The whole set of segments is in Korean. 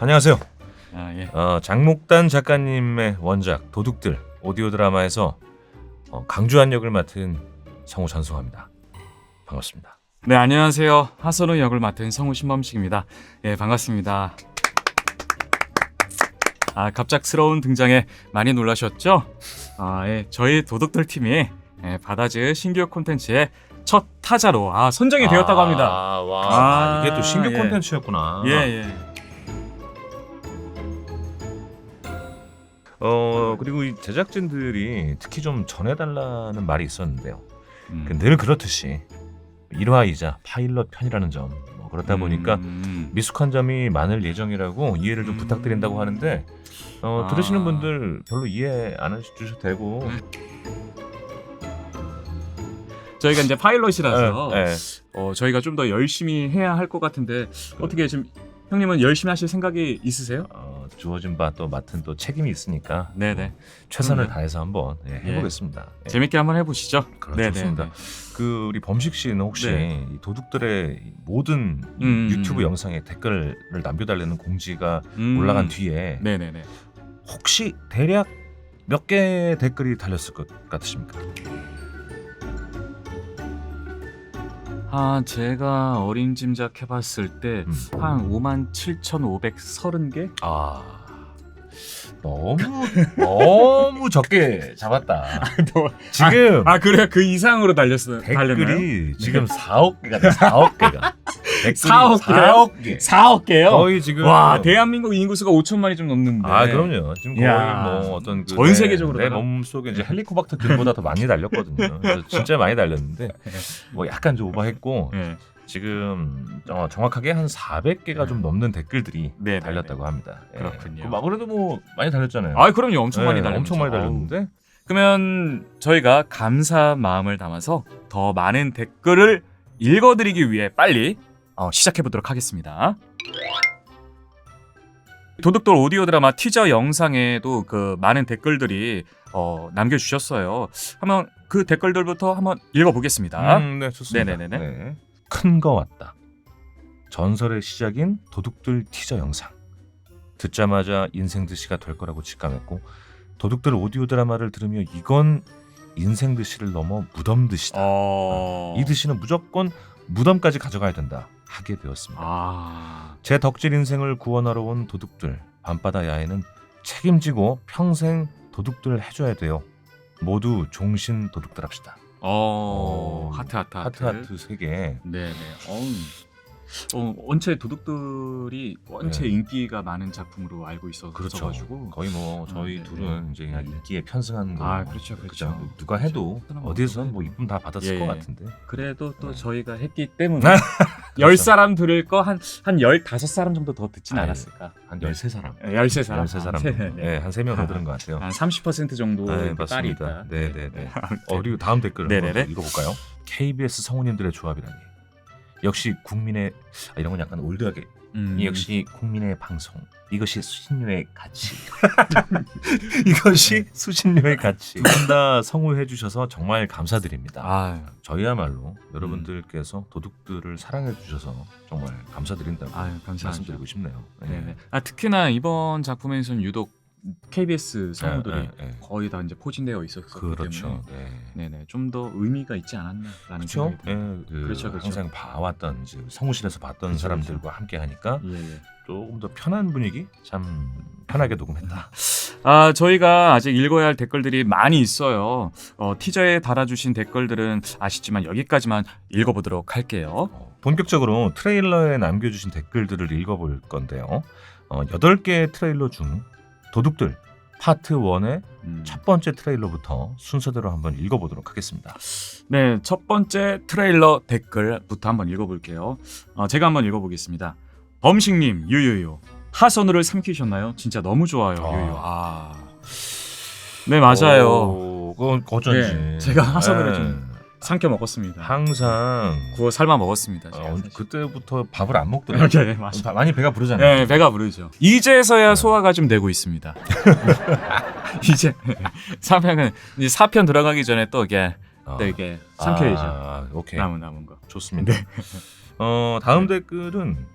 안녕하세요. 아 예. 어, 장목단 작가님의 원작 도둑들 오디오 드라마에서 어, 강주한 역을 맡은 성우 전승화입니다. 반갑습니다. 네 안녕하세요. 하선우 역을 맡은 성우 신범식입니다. 예 반갑습니다. 아 갑작스러운 등장에 많이 놀라셨죠? 아 예, 저희 도둑들 팀이 예, 바다즈 신규 콘텐츠의 첫 타자로 아 선정이 되었다고 합니다. 아, 와, 아, 이게 또 신규 예. 콘텐츠였구나. 예 예. 어 그리고 이 제작진들이 특히 좀 전해달라는 말이 있었는데요. 음. 그늘 그렇듯이 1화이자 파일럿 편이라는 점. 뭐 그렇다 보니까 음. 미숙한 점이 많을 예정이라고 이해를 좀 음. 부탁드린다고 하는데 어, 아. 들으시는 분들 별로 이해 안 해주셔도 되고 음. 저희가 이제 파일럿이라서 예, 예. 어, 저희가 좀 더 열심히 해야 할 것 같은데 어떻게 지금 형님은 열심히 하실 생각이 있으세요? 어, 주어진 바 또 맡은 또 책임이 있으니까 네네. 최선을 그럼요. 다해서 한번 예, 예. 해보겠습니다. 예. 재밌게 한번 해보시죠. 네네. 좋습니다. 그 우리 범식 씨는 혹시 네. 이 도둑들의 이 모든 이 음, 유튜브 음. 영상에 댓글을 남겨달라는 공지가 음. 올라간 뒤에 네네네. 혹시 대략 몇 개의 댓글이 달렸을 것 같으십니까? 아 제가 어림짐작 해봤을 때 음. 한 5만 7,530개? 아 너무 너무 적게 잡았다. 지금 아 그래요? 그 이상으로 달렸어요. 달렸나요? 댓글이 지금 4억 개가 돼. 4억 개가. 댓글이 4억 개요? 4억 개. 4억 개요? 거의 지금 와 대한민국 인구수가 5천만이 좀 넘는데. 아 그럼요. 지금 거의 이야. 뭐 어떤 그전 내- 세계적으로 내 달아. 몸속에 이제 헬리코박터들보다 더 많이 달렸거든요. 그래서 진짜 많이 달렸는데 뭐 약간 좀 오버했고 네. 지금 어, 정확하게 한 400개가 좀 넘는 댓글들이 네, 네, 달렸다고 합니다. 예. 그렇군요. 그막 그래도 뭐 많이 달렸잖아요. 아 그럼요 엄청 많이 예, 달렸죠. 엄청 많이 달렸는데 그러면 저희가 감사 마음을 담아서 더 많은 댓글을 읽어드리기 위해 빨리 어, 시작해 보도록 하겠습니다. 도둑돌 오디오 드라마 티저 영상에도 그 많은 댓글들이 어, 남겨주셨어요. 한번 그 댓글들부터 한번 읽어보겠습니다. 음, 네 좋습니다. 네네네네. 네. 큰 거 왔다. 전설의 시작인 도둑들 티저 영상. 듣자마자 인생 드시가 될 거라고 직감했고 도둑들 오디오 드라마를 들으며 이건 인생 드시를 넘어 무덤 드시다. 어... 이 드시는 무조건 무덤까지 가져가야 된다. 하게 되었습니다. 아... 제 덕질 인생을 구원하러 온 도둑들 밤바다 야에는 책임지고 평생 도둑들 해줘야 돼요. 모두 종신 도둑들 합시다. 어... 어, 하트 하트 하트 하트 세 개. 네네. 어우. 어, 원체 도둑들이 원체 네. 인기가 많은 작품으로 알고 있어서 그렇죠. 가지고 거의 뭐 저희 아, 네, 둘은 이제 그냥 네. 인기에 편승한 거. 아, 그렇죠, 그렇죠. 그죠? 누가 해도 그렇죠. 뭐 어디서 누가 뭐. 이쁨 다 받았을 예, 것 예. 같은데. 그래도 또 네. 저희가 했기 때문에 그렇죠. 열 사람 들을 거한한 열다섯 사람 정도 더 듣진 아유, 않았을까? 한 13사람. 예, 열세 사람. 13사람 아, 정도. 네, 네. 네, 한 3명 더 들은 것 같아요. 한 30% 정도 네, 맞습니다. 네, 네, 네. 어, 그리고 다음 댓글 네 네네. 한번 읽어볼까요? KBS 성우님들의 조합이라니. 역시 국민의 아, 이런 건 약간 올드하게. 음, 역시 국민의 방송. 이것이 수신료의 가치. 이것이 수신료의 가치. 두 분 다 성우해 주셔서 정말 감사드립니다. 아, 저희야말로 여러분들께서 도둑들을 사랑해 주셔서 정말 감사드린다고 아유 감사합니다. 말씀드리고 싶네요. 네. 네네. 아 특히나 이번 작품에서는 유독 KBS 성우들이 네, 네, 네. 거의 다 이제 포진되어 있었기 그렇죠 때문에 네. 네네 좀 더 의미가 있지 않았나라는 그렇죠. 생각이. 예, 그 그렇죠, 그렇죠. 항상 봐왔던 이제 성우실에서 봤던 그렇죠, 사람들과 함께 하니까 예, 예. 조금 더 편한 분위기, 참 편하게 녹음했다. 아 저희가 아직 읽어야 할 댓글들이 많이 있어요. 어, 티저에 달아주신 댓글들은 아시지만 여기까지만 읽어보도록 할게요. 어, 본격적으로 트레일러에 남겨주신 댓글들을 읽어볼 건데요. 어, 8개의 트레일러 중 도둑들 파트 1의 음. 첫 번째 트레일러부터 순서대로 한번 읽어보도록 하겠습니다. 네, 첫 번째 트레일러 댓글부터 한번 읽어볼게요. 어, 제가 한번 읽어보겠습니다. 범식님, 유유유. 하선우를 삼키셨나요? 진짜 너무 좋아요, 아. 유유. 아. 네, 맞아요. 오, 그건 어쩐지. 네, 제가 하선우를 네. 좀 삼켜 먹었습니다. 항상 구워 삶아 먹었습니다. 제가 어, 사실. 그때부터 밥을 안 먹더라고요. 네. 바- 많이 배가 부르잖아요. 네, 배가 부르죠. 이제서야 소화가 좀 되고 있습니다. 이제 3편은 이제 4편 들어가기 전에 또 이게 어. 또 이게 삼켜야죠. 아, 오케이. 남은 남은 거. 좋습니다. 어, 다음 네. 댓글은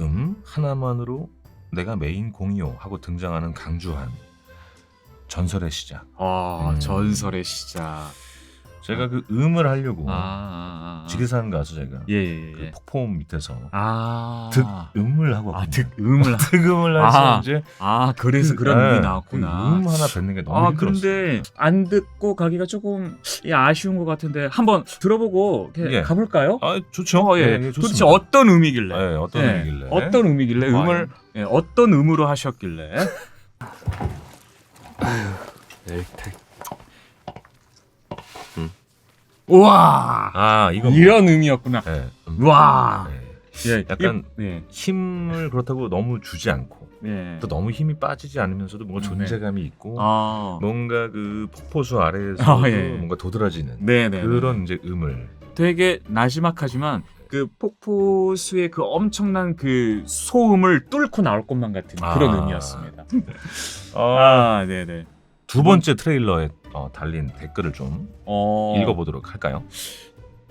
음 하나만으로 내가 메인 공이요 하고 등장하는 강주한 전설의 시작. 아, 음. 전설의 시작. 제가 그 음을 하려고 아, 아, 아. 지리산 가서 제가 예, 예, 그 예. 폭포 밑에서 아. 득음을 하고 아, 왔거든요. 득음을. 하- 득음을 해서 아, 이제 아, 그래서 그런 네, 음이 나왔구나. 그음 하나 뱉는 게 너무 아 힘들었어요. 그런데 안 듣고 가기가 조금 예, 아쉬운 것 같은데 한번 들어보고 이렇게 예. 가볼까요? 아 좋죠. 어, 예. 예, 예, 도대체 좋습니다. 어떤 음이길래? 예, 어떤 예, 의미길래? 어떤 음이길래 아, 음을 예, 어떤 음으로 하셨길래? 엘텍 우와 아 이건 이런 음이었구나. 뭐, 예, 음, 와. 예. 예, 약간 이- 예, 힘을 그렇다고 너무 주지 않고 예. 또 너무 힘이 빠지지 않으면서도 뭔가 네. 존재감이 있고 아, 뭔가 그 폭포수 아래에서 아, 예. 뭔가 도드라지는 네네. 그런 이제 음을 되게 나지막하지만 그 폭포수의 그 엄청난 그 소음을 뚫고 나올 것만 같은 그런 아. 음이었습니다. 어, 아, 네네. 두 번째 트레일러에 어, 달린 댓글을 좀 어. 읽어보도록 할까요?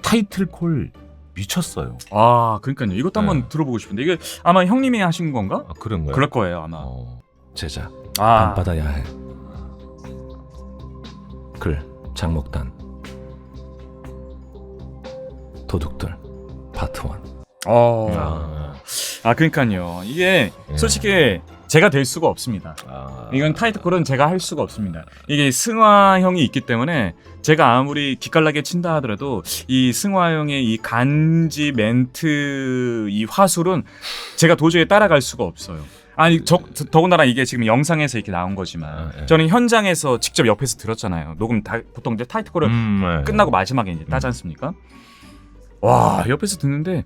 타이틀콜 미쳤어요. 아, 그러니까요. 이것도 한번 네. 들어보고 싶은데 이게 아마 형님이 하신 건가? 아, 그런가요? 그럴 거예요, 아마. 어, 제자 아, 밤바다 야 해 글 장목단 도둑들 파트 1 어. 아, 아, 그러니까요. 이게 예. 솔직히 제가 될 수가 없습니다. 아, 이건 타이틀콜은 제가 할 수가 없습니다. 이게 승화형이 있기 때문에 제가 아무리 기깔나게 친다 하더라도 이 승화형의 이 간지 멘트 이 화술은 제가 도저히 따라갈 수가 없어요. 아니 저, 더군다나 이게 지금 영상에서 이렇게 나온 거지만 아, 예. 저는 현장에서 직접 옆에서 들었잖아요. 녹음 다 보통 이제 타이틀콜을 음, 네. 끝나고 마지막에 이제 따지 않습니까? 와 옆에서 듣는데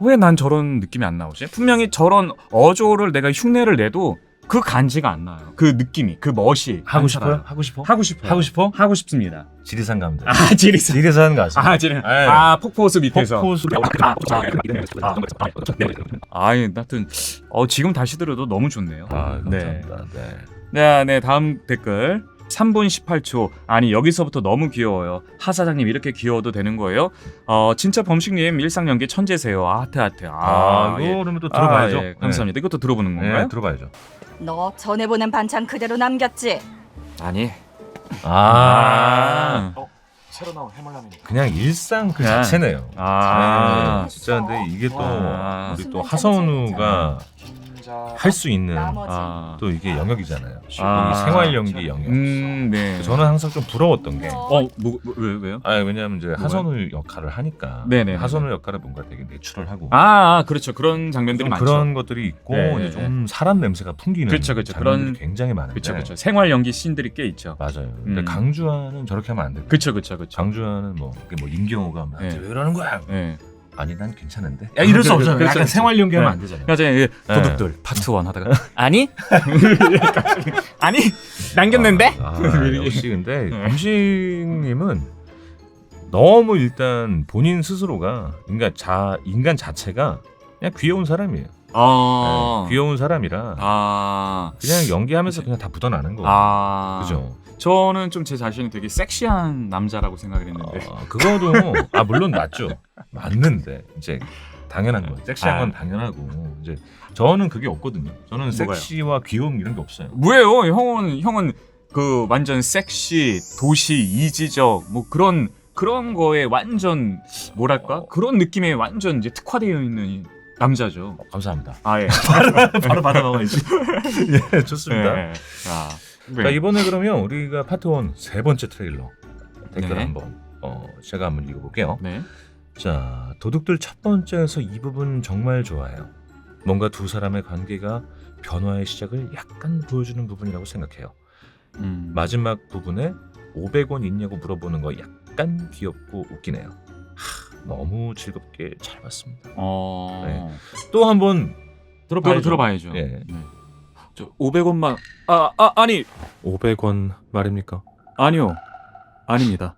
왜 난 저런 느낌이 안 나오지? 분명히 저런 어조를 내가 흉내를 내도 그 간지가 안 나요. 그 느낌이, 그 멋이 하고 안 싶어요? 살아요. 하고 싶어? 하고 싶어요. 하고 싶어? 하고 싶습니다. 지리산 가면 돼. 아 지리산. 지리산 가서. 아 지리. 예. 아 폭포수 밑에서. 폭포수. 아, 예, 하여튼 어, 지금 다시 들어도 너무 좋네요. 아, 네. 감사합니다. 네. 네, 네, 다음 댓글. 3분 18초. 아니, 여기서부터 너무 귀여워요. 하 사장님, 이렇게 귀여워도 되는 거예요? 어, 진짜 범식님, 일상 연기 천재세요. 아, 하트, 하트. 아, 아, 이거 예. 그러면 또 들어봐야죠. 아, 예, 감사합니다. 이것도 들어보는 네, 건가요? 네, 들어봐야죠. 너 전에 보낸 반찬 그대로 남겼지? 아니 아, 어, 새로 나온 해물라면이. 그냥 일상 그 네. 자체네요. 아, 네, 진짜 근데 이게 또 아. 우리 또 무슨 하선우가 할 수 있는 나머지 아, 또 이게 영역이잖아요. 아. 이 생활 연기 영역. 음, 네. 저는 항상 좀 부러웠던 게 어, 뭐, 뭐, 왜, 왜요? 아 왜냐하면 이제 하선우 역할을 하니까 네네네. 하선우 역할을 뭔가 되게 내추럴하고 아, 아, 그렇죠. 그런 장면들이 좀 많죠. 그런 것들이 있고 네, 이제 좀 사람 냄새가 풍기는 그렇죠, 그렇죠. 장면들이 그런- 굉장히 많은데 그렇죠, 그렇죠. 생활 연기 씬들이 꽤 있죠. 맞아요. 근데 음. 강주환은 저렇게 하면 안 돼요. 그렇죠, 그렇죠, 그렇죠. 강주환은 뭐, 그게 뭐 임경호가 막 네. 왜 이러는 거야? 예. 아니 난 괜찮은데. 야 이럴 수 없잖아요. 그렇죠, 약간 그렇죠. 생활 연기하면 네. 안 되잖아요. 맞아요. 예, 네. 도둑들 파트 1 하다가 아니 아니 남겼는데 아, 아, 역시 근데 음식님은 너무 일단 본인 스스로가 인간 자 인간 자체가 그냥 귀여운 사람이에요. 아, 네, 귀여운 사람이라 아, 그냥 연기하면서 그냥 다 묻어나는 거고. 아, 그죠? 저는 좀 제 자신이 되게 섹시한 남자라고 생각을 했는데 어, 그거도 아 물론 맞죠. 맞는데 이제 당연한 거. 섹시한 건 아. 당연하고 이제 저는 그게 없거든요. 저는 뭐가요? 섹시와 귀여움 이런 게 없어요. 뭐예요? 형은 형은 그 완전 섹시 도시 이지적 뭐 그런 그런 거에 완전 뭐랄까 그런 느낌에 완전 이제 특화되어 있는 남자죠. 어, 감사합니다. 아 예. 바로 받아 먹어야지. 예, 좋습니다. 예. 아, 네. 자 이번에 그러면 우리가 파트 1 세 번째 트레일러 댓글 네. 한번 어, 제가 한번 읽어볼게요. 네. 자 도둑들 첫 번째에서 이 부분 정말 좋아해요. 뭔가 두 사람의 관계가 변화의 시작을 약간 보여주는 부분이라고 생각해요. 음. 마지막 부분에 500원 있냐고 물어보는 거 약간 귀엽고 웃기네요. 하, 너무 즐겁게 잘 봤습니다. 어. 네. 또 한번 들어봐야죠. 들어봐야죠. 예. 네. 저 500원만 아, 아 아니 500원 말입니까? 아니요. 아닙니다.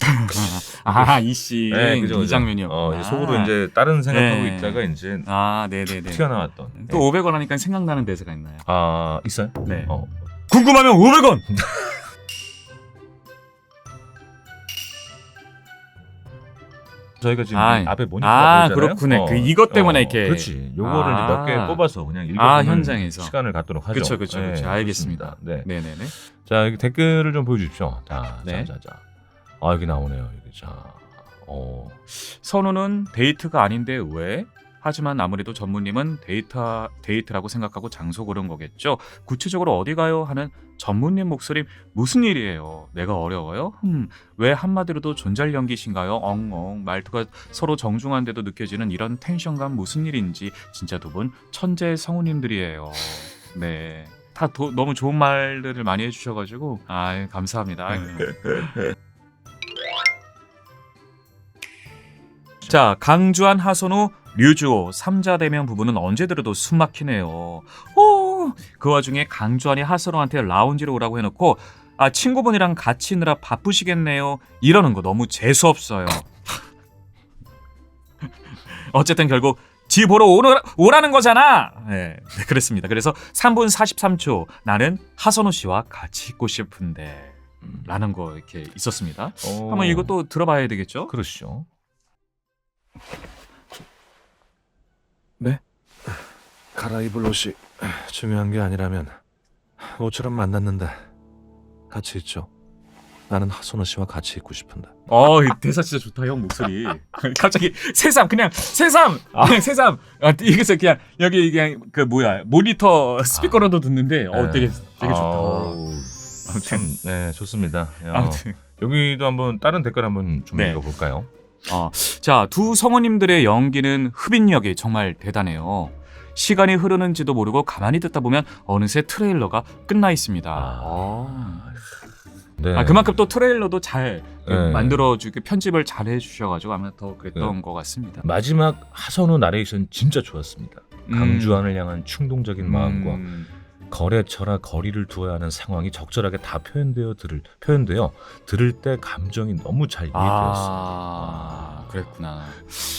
아, 이씨 네, 그죠, 이 그죠. 장면이요. 어, 이제 속으로 이제 다른 생각하고 네. 있다가 이제 아, 네, 네, 네. 튀어나왔던. 또 500원 하니까 생각나는 대사가 있나요? 아 있어요? 네. 어. 궁금하면 500원. 저희가 지금 아, 앞에 모니터가 아, 보이잖아요. 그렇구네. 그 이것 때문에 이렇게- 그렇지. 요거를 아. 몇 개 뽑아서 그냥 읽어 아, 보는 현장에서. 시간을 갖도록 하죠. 그쵸, 그쵸, 그쵸. 네, 알겠습니다. 네. 네네네. 자, 여기 댓글을 좀 보여 주십시오. 자, 네. 자, 자, 자. 아, 여기 나오네요. 여기 자. 어. 선우는 데이트가 아닌데 왜? 하지만 아무래도 전무님은 데이트 데이트라고 생각하고 장소 고른 거겠죠. 구체적으로 어디 가요? 하는 전무님 목소리 무슨 일이에요? 내가 어려워요? 흠, 왜 한마디로도 존잘 연기신가요? 엉엉 말투가 서로 정중한데도 느껴지는 이런 텐션감 무슨 일인지 진짜 두 분 천재 성우님들이에요. 네. 다 도- 너무 좋은 말들을 많이 해주셔가지고 아 감사합니다. 자 강주한 하선우 류주호 삼자 대면 부부는 언제 들어도 숨 막히네요. 오, 그 와중에 강주한이 하선우한테 라운지로 오라고 해놓고 아 친구분이랑 같이 있느라 바쁘시겠네요. 이러는 거 너무 재수 없어요. 어쨌든 결국 지 보러 오라, 오라는 거잖아. 네, 네, 그랬습니다. 그래서 3분 43초 나는 하선우 씨와 같이 있고 싶은데 라는 거 이렇게 있었습니다. 어. 한번 이것도 들어봐야 되겠죠? 그러시죠. 갈아입을 옷이 중요한 게 아니라면 모처럼 만났는데 같이 있죠. 나는 하선우 씨와 같이 있고 싶은데. 어, 이 대사 진짜 좋다 형 목소리. 갑자기 새삼 그냥 새삼 그냥 새삼. 아, 이게서 그냥 여기 그냥 그 뭐야 모니터 스피커로도 듣는데 어 네. 되게 되게 좋다. 아우, 아무튼 참, 네, 좋습니다. 야, 아무튼 여기도 한번 다른 댓글 한번 좀 네. 읽어볼까요? 어, 자 두 성우님들의 연기는 흡인력이 정말 대단해요. 시간이 흐르는지도 모르고 가만히 듣다 보면 어느새 트레일러가 끝나 있습니다. 아. 네. 아 그만큼 또 트레일러도 잘 네. 만들어주고 편집을 잘 해주셔가지고 아마 더 그랬던 것 같습니다. 마지막 하선우 나레이션 진짜 좋았습니다. 음. 강주환을 향한 충동적인 마음과 음. 거래처라 거리를 두어야 하는 상황이 적절하게 다 표현되어 들을 표현되어 들을 때 감정이 너무 잘 이해되었어요. 아, 그랬구나.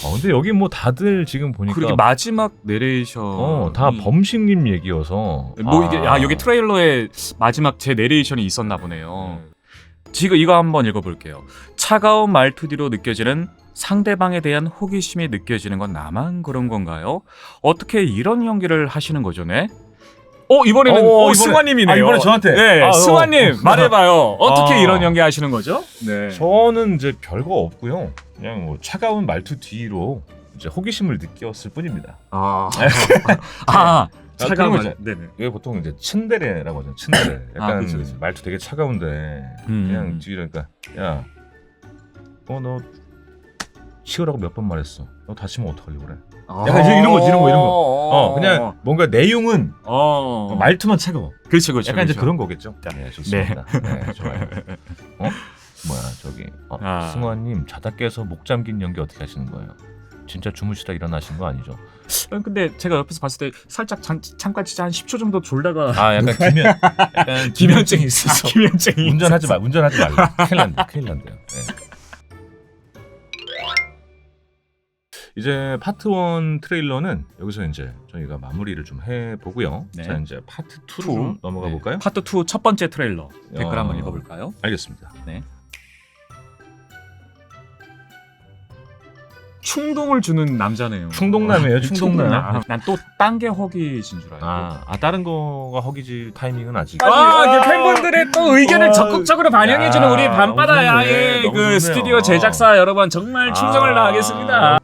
어, 근데 여기 뭐 다들 지금 보니까 그렇게 마지막 내레이션 어, 다 범식님 얘기여서 뭐 이게 아 여기 트레일러에 마지막 제 내레이션이 있었나 보네요. 지금 이거 한번 읽어볼게요. 차가운 말투 뒤로 느껴지는 상대방에 대한 호기심이 느껴지는 건 나만 그런 건가요? 어떻게 이런 연기를 하시는 거죠, 네? 어 이번에는 어, 어, 이번에- 승환님이네요. 아, 이번에 저한테? 네, 아, 어. 승환님 말해봐요. 어떻게 아. 이런 연기 하시는 거죠? 네. 저는 이제 별거 없고요. 그냥 뭐 차가운 말투 뒤로 이제 호기심을 느꼈을 뿐입니다. 아, 아 그런 차가운 거죠. 말. 네네. 이게 보통 이제 츤데레라고 하죠. 츤데레. 아, 약간 그쵸, 그쵸. 말투 되게 차가운데 음. 그냥 뒤로 그러니까 야, 어 너 치우라고 몇 번 말했어. 너 다치면 어떡하려고 그래? 약간 이제 이런 거지, 이런 거, 이런 거. 어, 그냥 뭔가 내용은 어, 말투만 차가워. 그렇죠, 그렇죠. 약간 이제 그렇죠. 그런 거겠죠. 네, 좋습니다. 네, 좋아요. 어? 뭐야 저기 어, 아. 승환님 자다 깨서 목 잠긴 연기 어떻게 하시는 거예요? 진짜 주무시다 일어나신 거 아니죠? 어, 근데 제가 옆에서 봤을 때 살짝 잠, 잠깐 진짜 한 10초 정도 졸다가 아 약간 기면 약간 기면증이 있었어. 기면증이 운전하지 마 운전하지 말라 큰일 난다 큰일 난대요. 네. 이제 파트 1 트레일러는 여기서 이제 저희가 마무리를 좀 해보고요. 네. 자 이제 파트 2로 투. 좀 넘어가 네. 볼까요? 파트 2 첫 번째 트레일러 댓글 어. 한번 읽어볼까요? 알겠습니다. 충동을 주는 남자네요. 충동남이에요, 충동남. 난 또 딴 게 허기진 줄 알고. 아, 아 다른 거가 허기질 타이밍은 아직. 아, 그 팬분들의 또 의견을 아, 적극적으로 반영해주는 야, 우리 너무 밤바다 좋네. 야의 너무 그 좋네요. 스튜디오 제작사 여러분 정말 충성을 아. 다하겠습니다.